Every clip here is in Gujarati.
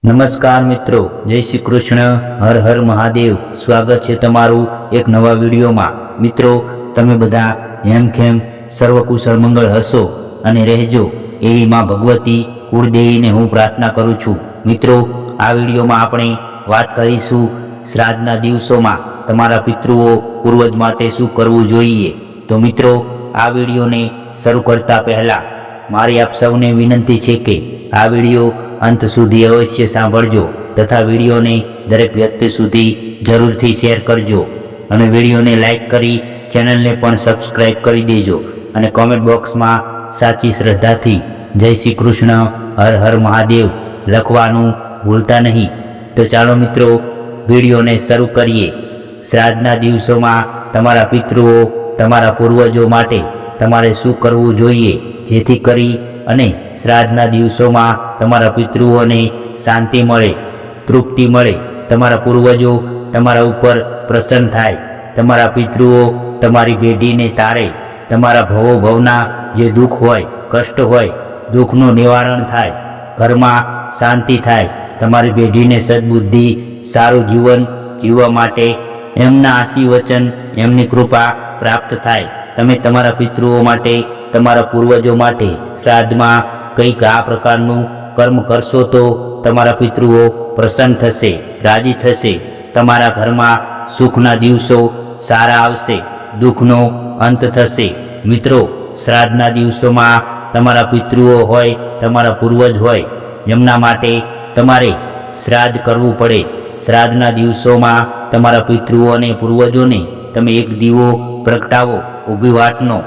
નમસ્કાર મિત્રો, જય શ્રી કૃષ્ણ, હર હર મહાદેવ. સ્વાગત છે તમારું એક નવા વિડીયોમાં. મિત્રો, તમે બધા હેમખેમ સર્વકુશળ મંગળ હશો અને રહેજો એવી માં ભગવતી કુળદેવીને હું પ્રાર્થના કરું છું. મિત્રો, આ વિડીયોમાં આપણે વાત કરીશું શ્રાદ્ધના દિવસોમાં તમારા પિતૃઓ પૂર્વજ માટે શું કરવું જોઈએ. તો મિત્રો, આ વિડીયોને શરૂ કરતા પહેલા મારી આપ સૌને વિનંતી છે કે આ વીડિયો અંત સુધી અવશ્ય સાંભળજો તથા વિડીયોને દરેક વ્યક્તિ સુધી જરૂરથી શેર કરજો અને વિડીયોને લાઇક કરી ચેનલને પણ સબસ્ક્રાઇબ કરી દેજો અને કોમેન્ટ બોક્સમાં સાચી શ્રદ્ધાથી જય શ્રી કૃષ્ણ, હર હર મહાદેવ લખવાનું ભૂલતા નહીં. તો ચાલો મિત્રો, વિડીયોને શરૂ કરીએ. શ્રાદ્ધના દિવસોમાં તમારા પિતૃઓ, તમારા પૂર્વજો માટે તમારે શું કરવું જોઈએ? જેથી કરી અને શ્રાદ્ધના દિવસોમાં તમારા પિતૃઓને શાંતિ મળે, તૃપ્તિ મળે. તમારા પૂર્વજો તમારા ઉપર પ્રસન્ન થાય. તમારા પિતૃઓ તમારી પેઢીને તારે. તમારા ભવો ભવના જે દુઃખ હોય, કષ્ટ હોય, દુઃખનું નિવારણ થાય. ઘરમાં શાંતિ થાય. તમારી પેઢીને સદબુદ્ધિ, સારું જીવન જીવવા માટે એમના આશીર્વચન, એમની કૃપા પ્રાપ્ત થાય. તમે તમારા પિતૃઓ માટે તમારા પૂર્વજો માટે શ્રાદ્ધમાં કંઈક આ પ્રકારનું કર્મ કરશો તો તમારા પિતૃઓ પ્રસન્ન થશે, રાજી થશે. તમારા ઘરમાં સુખના દિવસો સારા આવશે, દુઃખનો અંત થશે. મિત્રો, શ્રાદ્ધના દિવસોમાં તમારા પિતૃઓ હોય, તમારા પૂર્વજ હોય, એમના માટે તમારે શ્રાદ્ધ કરવું પડે. શ્રાદ્ધના દિવસોમાં તમારા પિતૃઓ અને પૂર્વજોને તમે એક દીવો પ્રગટાવો, ઊભી વાટનો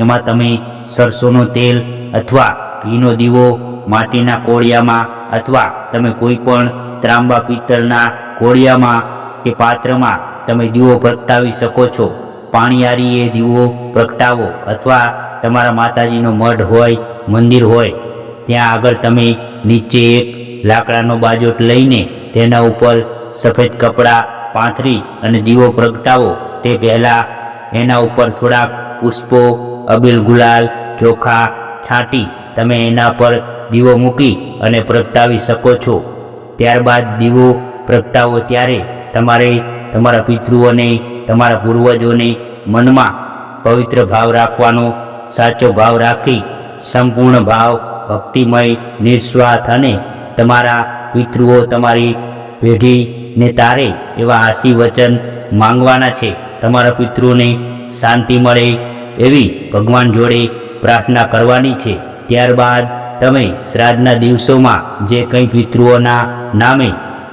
એમાં તમે સરસોનું તેલ અથવા ઘીનો દીવો, માટીના કોળિયામાં અથવા તમે કોઈ પણ ત્રાંબા પિત્તળના કોળિયામાં કે પાત્રમાં તમે દીવો પ્રગટાવી શકો છો. પાણીયારી એ દીવો પ્રગટાવો અથવા તમારા માતાજીનો મઢ હોય, મંદિર હોય, ત્યાં આગળ તમે નીચે એક લાકડાનો બાજોટ લઈને તેના ઉપર સફેદ કપડાં પાથરી અને દીવો પ્રગટાવો. તે પહેલાં એના ઉપર થોડાક પુષ્પો અબીલ ગુલાલ, ચોખા, છાંટી, તમે એના પર દીવો મૂકી અને પ્રગટાવી શકો છો. ત્યારબાદ દીવો પ્રગટાવો ત્યારે તમારે તમારા પિતૃઓને, તમારા પૂર્વજોને મનમાં પવિત્ર ભાવ રાખવાનો, સાચો ભાવ રાખી, સંપૂર્ણ ભાવ, ભક્તિમય, નિસ્વાર્થ અને તમારા પિતૃઓ તમારી પેઢીને તારે એવા આશીર્વચન માંગવાના છે. તમારા પિતૃને શાંતિ મળે એવી ભગવાન જોડે પ્રાર્થના કરવાની છે. ત્યારબાદ તમે શ્રાદ્ધના દિવસોમાં જે કંઈ પિતૃઓના નામે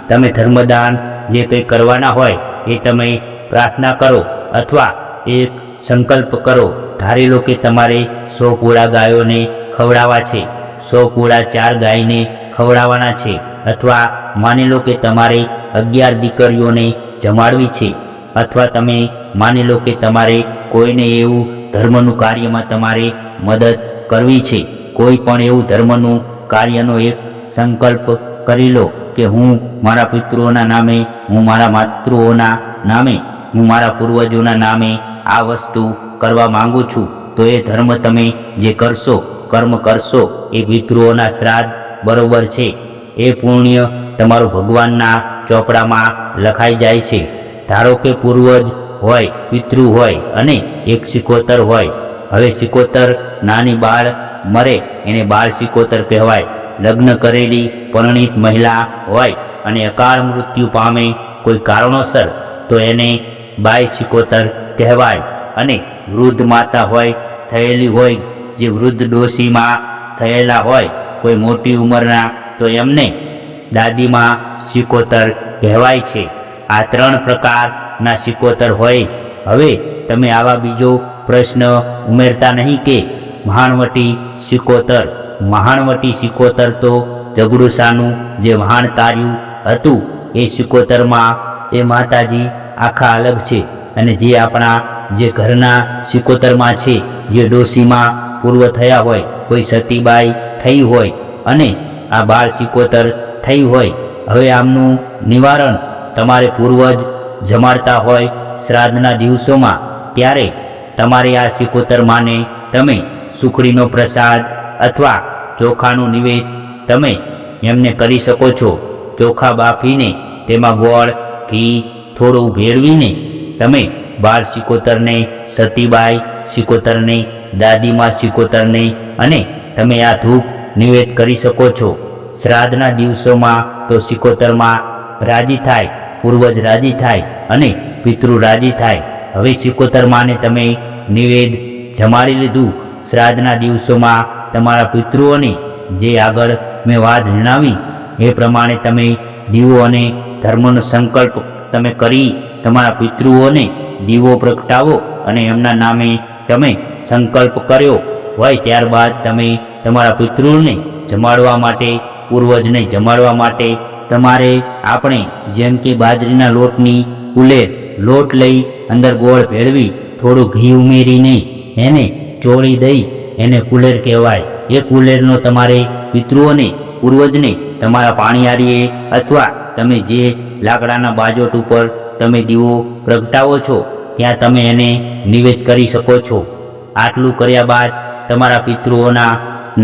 તમે ધર્મદાન જે કંઈ કરવાના હોય એ તમે પ્રાર્થના કરો અથવા એક સંકલ્પ કરો. ધારી લો કે તમારે સો પૂળા ગાયોને ખવડાવવા છે. સો પૂળા ચાર ગાયને ખવડાવવાના છે અથવા માની લો કે તમારે અગિયાર દીકરીઓને જમાડવી છે. અથવા તમે માની લો કે તમારે કોઈને એવું ધર્મનું કાર્યમાં તમારે મદદ કરવી છે. કોઈ પણ એવું ધર્મનું કાર્યનો એક સંકલ્પ કરી લો કે હું મારા પિતૃઓના નામે, હું મારા માતૃઓના નામે, હું મારા પૂર્વજોના નામે આ વસ્તુ કરવા માંગુ છું. તો એ ધર્મ તમે જે કરશો, કર્મ કરશો, એ પિતૃઓના શ્રાદ્ધ બરોબર છે. એ પુણ્ય તમારું ભગવાનના ચોપડામાં લખાઈ જાય છે. ધારો કે પૂર્વજ હોય, પિતૃ હોય અને એક સિકોતર હોય. હવે સિકોતર નાની બાળ મરે, એને બાળ સિકોતર કહેવાય. લગ્ન કરેલી પરણિત મહિલા હોય અને અકાળ મૃત્યુ પામે કોઈ કારણોસર, તો એને બાય સિકોતર કહેવાય. અને વૃદ્ધ માતા હોય, થયેલી હોય, જે વૃદ્ધ ડોશીમાં થયેલા હોય, કોઈ મોટી ઉંમરના, તો એમને દાદીમાં સિકોતર કહેવાય છે. આ ત્રણ પ્રકારના સિકોતર હોય. હવે તમે આવા બીજો પ્રશ્ન ઉમેરતા નહીં કે મહાણવટી સિકોતર. મહાણવટી સિકોતર તો જગડુસાનું જે વહાણ તાર્યું હતું, એ સિકોતરમાં એ માતાજી આખા અલગ છે અને જે આપણા જે ઘરના સિકોતરમાં છે, જે ડોસીમાં પૂર્વ થયા હોય, કોઈ સતીબાઈ થઈ હોય અને આ બાળ સિકોતર થઈ હોય. હવે આમનું નિવારણ તમારે પૂર્વજ જમાડતા હોય શ્રાદ્ધના દિવસોમાં, ત્યારે તમારે આ સિકોતર માને તમે સુખડીનો પ્રસાદ અથવા ચોખાનું નિવેદ તમે એમને કરી શકો છો. ચોખા બાફીને તેમાં ગોળ, ઘી, થોડું ભેળવીને તમે બાળ સિકોતરને, સતીબાઈ સિકોતરને, દાદીમાં સિકોતરને અને તમે આ ધૂપ નિવેદ કરી શકો છો. શ્રાદ્ધના દિવસોમાં તો સિકોતરમાં રાજી થાય પૂર્વજ રાજી થાય અને પિતૃ રાજી થાય. હવે સિકોતર માને તમે નિવેદ જમાડી લીધું. શ્રાદ્ધના દિવસોમાં તમારા પિતૃઓને જે આગળ મેં વાત જણાવી, એ પ્રમાણે તમે દીવો અને ધર્મનો સંકલ્પ તમે કરી, તમારા પિતૃઓને દીવો પ્રગટાવો અને એમના નામે તમે સંકલ્પ કર્યો. હોય ત્યારબાદ તમે તમારા પિતૃને જમાડવા માટે, પૂર્વજને જમાડવા માટે તમારે આપણે જેમ કે બાજરીના લોટની ઉલે લોટ લઈ અંદર ગોળ ભેળવી, થોડું ઘી ઉમેરીને એને ચોળી દઈ એને કુલેર કહેવાય. એ કુલેરનો તમારે પિતૃઓને પૂર્વજને તમારા પાણીયારીએ અથવા તમે જે લાકડાના બાજોટ ઉપર તમે દીવો પ્રગટાવો છો, ત્યાં તમે એને નિવેદ કરી શકો છો. આટલું કર્યા બાદ તમારા પિતૃઓના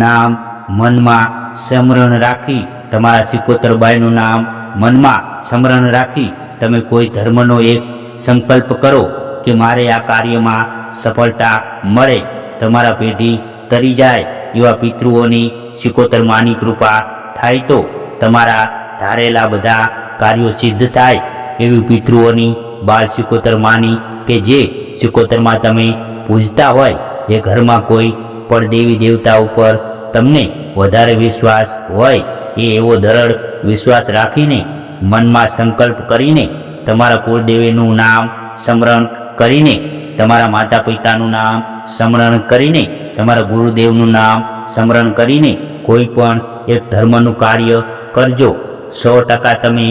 નામ, મનમાં સ્મરણ રાખી તમારા સિકોતરબાઈનું નામ મનમાં સ્મરણ રાખી તમે કોઈ ધર્મનો એક સંકલ્પ કરો કે મારે આ કાર્યમાં સફળતા મળે, તમારા પેઢી તરી જાય એવા પિતૃઓની સિકોતર માની કૃપા થાય તો તમારા ધારેલા બધા કાર્યો સિદ્ધ થાય એવી પિતૃઓની બાળ સિકોતર માની કે જે સિકોતરમાં તમે પૂજતા હોય એ ઘરમાં કોઈ પણ દેવી દેવતા ઉપર તમને વધારે વિશ્વાસ હોય. એ એવો ધરડ વિશ્વાસ રાખીને, મનમાં સંકલ્પ કરીને, તમારા કુળદેવીનું નામ સ્મરણ કરીને, તમારા માતા પિતાનું નામ સ્મરણ કરીને, તમારા ગુરુદેવનું નામ સ્મરણ કરીને કોઈ પણ એક ધર્મનું કાર્ય કરજો. સો ટકા તમે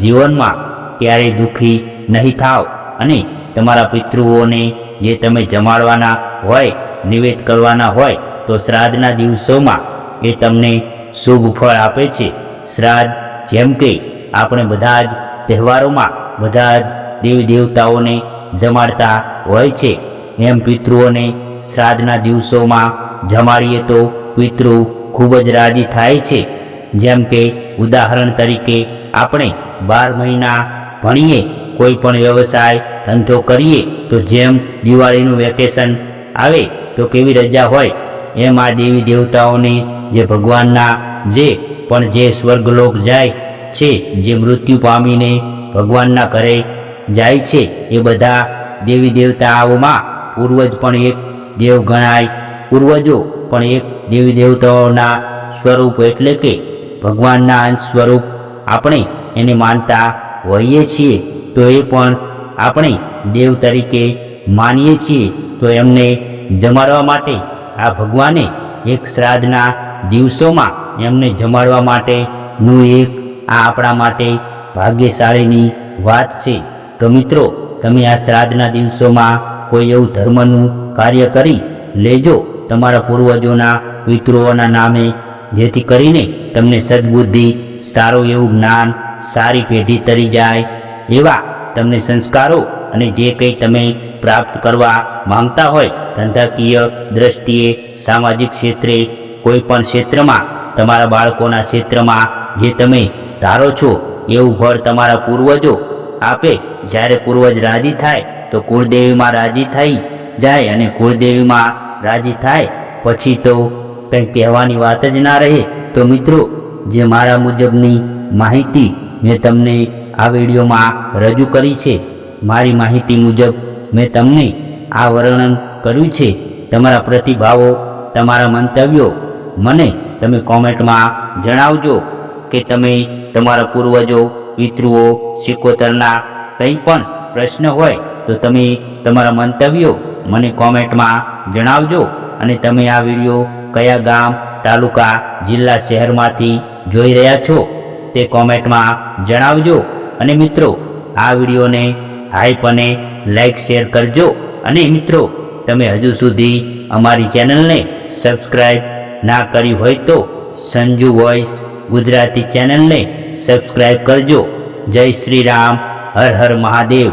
જીવનમાં ક્યારેય દુઃખી નહીં થાવ અને તમારા પિતૃઓને જે તમે જમાડવાના હોય, નિવેદ કરવાના હોય, તો શ્રાદ્ધના દિવસોમાં એ તમને શુભ ફળ આપે છે. શ્રાદ્ધ જેમ કે આપણે બધા જ તહેવારોમાં બધા જ દેવી દેવતાઓને જમાડતા હોય છે. એમ પિતૃઓને શ્રાદ્ધના દિવસોમાં જમાડીએ તો પિતૃ ખૂબ જ રાજી થાય છે. જેમ કે ઉદાહરણ તરીકે આપણે બાર મહિના ભણીએ, કોઈ પણ વ્યવસાય ધંધો કરીએ, તો જેમ દિવાળીનું વેકેશન આવે, તો કેવી રજા હોય એમ દેવી દેવતાઓને જે ભગવાનના જે, પણ જે સ્વર્ગલોક જાય છે, જે મૃત્યુ પામીને ભગવાનના ઘરે જાય છે, એ બધા દેવી દેવતાઓમાં પૂર્વજ પણ એક, દેવ ગણાય પૂર્વજો પણ એક, દેવી દેવતાઓના સ્વરૂપ એટલે કે ભગવાનના અંશ સ્વરૂપ આપણે એને માનતા હોઈએ છીએ, તો એ પણ આપણે દેવ તરીકે માનીએ છીએ, તો એમને જમાડવા માટે આ ભગવાને એક શ્રાદ્ધના દિવસોમાં એમને જમાડવા માટેનું એક આ આપણા માટે ભાગ્યશાળીની વાત છે. તો મિત્રો, તમે આ શ્રાદ્ધના દિવસોમાં કોઈ એવું ધર્મનું કાર્ય કરી લેજો. તમારા પૂર્વજોના પિતૃઓના નામે, જેથી કરીને તમને સદબુદ્ધિ, સારું એવું જ્ઞાન, સારી પેઢી તરી જાય એવા તમને સંસ્કારો અને જે કંઈ તમે પ્રાપ્ત કરવા માંગતા હોય, ધંધાકીય દ્રષ્ટિએ, સામાજિક ક્ષેત્રે કોઈ પણ ક્ષેત્રમાં, તમારા બાળકોના ક્ષેત્રમાં જે તમે ધારો છો, એવું ફળ તમારા પૂર્વજો આપે. જ્યારે પૂર્વજ રાજી થાય, તો કુળદેવીમાં રાજી થઈ જાય અને કુળદેવીમાં રાજી થાય. પછી તો કંઈ કહેવાની વાત જ ના રહે. તો મિત્રો, જે મારા મુજબની માહિતી મેં તમને આ વિડીયોમાં રજૂ કરી છે મારી માહિતી મુજબ મેં તમને આ વર્ણન કર્યું છે. તમારા પ્રતિભાવો, તમારા મંતવ્યો મને તમે કોમેન્ટમાં જણાવજો કે તમે તમારા પૂર્વજો, પિતૃઓ શિકોતરના કંઈ પણ પ્રશ્ન હોય તો તમે તમારા મંતવ્યો મને કોમેન્ટમાં જણાવજો અને તમે આ વીડિયો કયા ગામ, તાલુકા, જિલ્લા, શહેરમાંથી જોઈ રહ્યા છો તે કોમેન્ટમાં જણાવજો. અને મિત્રો, આ વિડીયોને હાઈપ અને લાઈક, શેર કરજો. અને મિત્રો, તમે હજુ સુધી અમારી ચેનલને સબસ્ક્રાઈબ ના કરી હોય તો સંજુ વોઇસ ગુજરાતી ચેનલને સબસ્ક્રાઈબ કરજો. જય શ્રી રામ, હર હર મહાદેવ.